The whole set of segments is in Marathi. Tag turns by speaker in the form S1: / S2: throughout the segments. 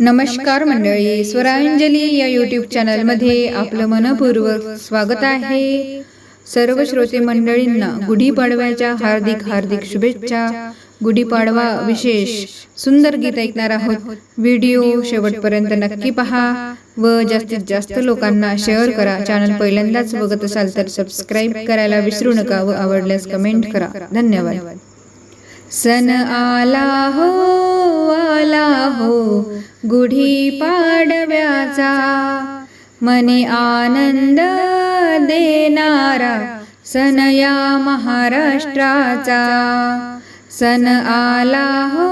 S1: नमस्कार मंडळी स्वरांजली या यूट्यूब चॅनलमध्ये आपलं मनपूर्वक स्वागत आहे. सर्व श्रोते मंडळींना गुढीपाडव्याच्या हार्दिक हार्दिक शुभेच्छा. गुढीपाडवा विशेष सुंदर गीत ऐकणार आहोत. व्हिडिओ शेवटपर्यंत नक्की पहा व जास्तीत जास्त लोकांना शेअर करा. चॅनल पहिल्यांदाच बघत असाल तर सबस्क्राईब करायला विसरू नका व आवडल्यास कमेंट करा. धन्यवाद. सन आला हो आला हो गुढी पाडव्याचा. मनी आनंद देणारा सन या महाराष्ट्राचा. सन आला हो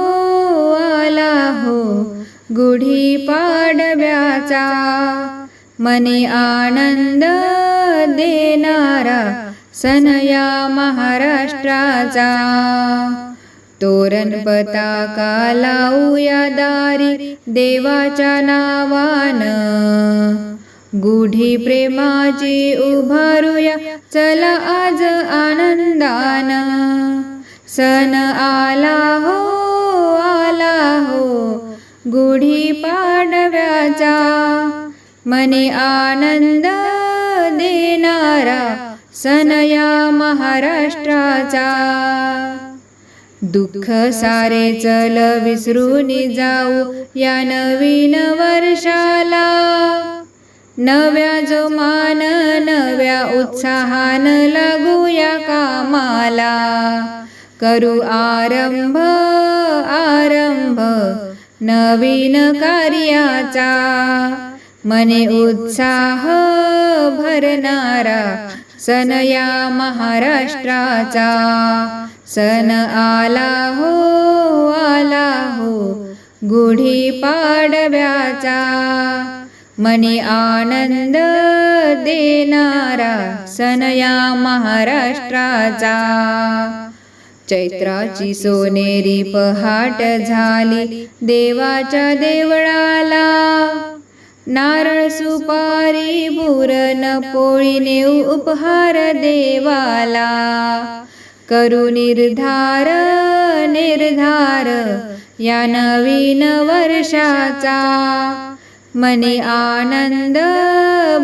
S1: आला हो गुढी पाडव्याचा. मनी आनंद देणारा सन या महाराष्ट्राचा. तोरण पताका लावूया दारी देवाच्या नावान. गुढी प्रेमाची उभारूया चला आज आनंदान. सण आला हो आला हो गुढी पाडव्याचा. मने आनंद देणारा सण या महाराष्ट्राचा. दुःख सारे चल विसरून जाऊ या नवीन वर्षाला. नव्या जोमान नव्या उत्साहान लागूया कामाला. करू आरंभ आरंभ नवीन कार्याचा. मने उत्साह भरणारा सनया या महाराष्ट्राचा. सण आला हो आला हो गुढी पाडव्याचा. मनी आनंद देणारा सण या महाराष्ट्राचा. चैत्राची सोनेरी पहाट झाली देवाच्या देवळाला. नारळ सुपारी बुरण पोळीने उपहार देवाला. करू निर्धार निर्धार या नवीन वर्षाचा. मनी आनंद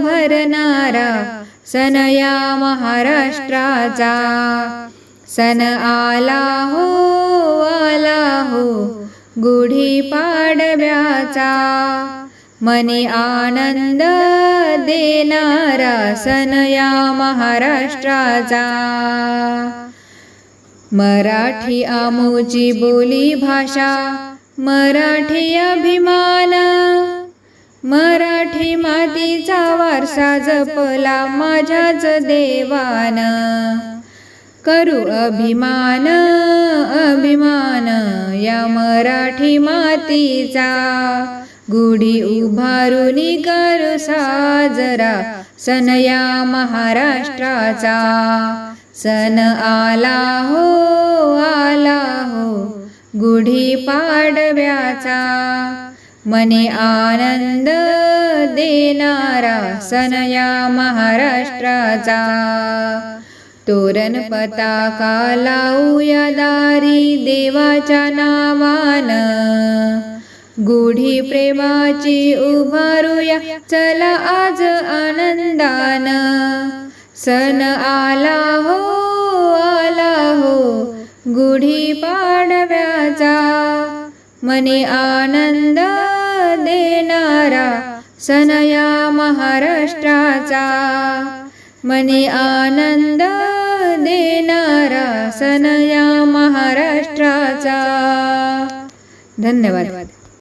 S1: भरणारा सन या महाराष्ट्राचा. सन आला हो आला हो गुढी पाडव्याचा. मनी आनंद देणारा सन या महाराष्ट्राचा. मराठी आमोची बोली भाषा मराठी अभिमान. मराठी मातीचा वारसा जपला माझ्याच देवान. करू अभिमान अभिमान या मराठी मातीचा. गुढी उभारुनी करू साजरा सनया महाराष्ट्राचा. सन आला हो आला हो गुढी पाडव्याचा. मने आनंद देणारा सण या महाराष्ट्राचा. तोरण पताका लावूया दारी देवाच्या नावान. गुढी प्रेमाची उभारूया चला आज आनंदान. सण आला हो आला हो गुढी पाडव्याचा. मने आनंद देणारा सण या महाराष्ट्राचा. मने आनंद देणारा सण या महाराष्ट्राचा. धन्यवाद.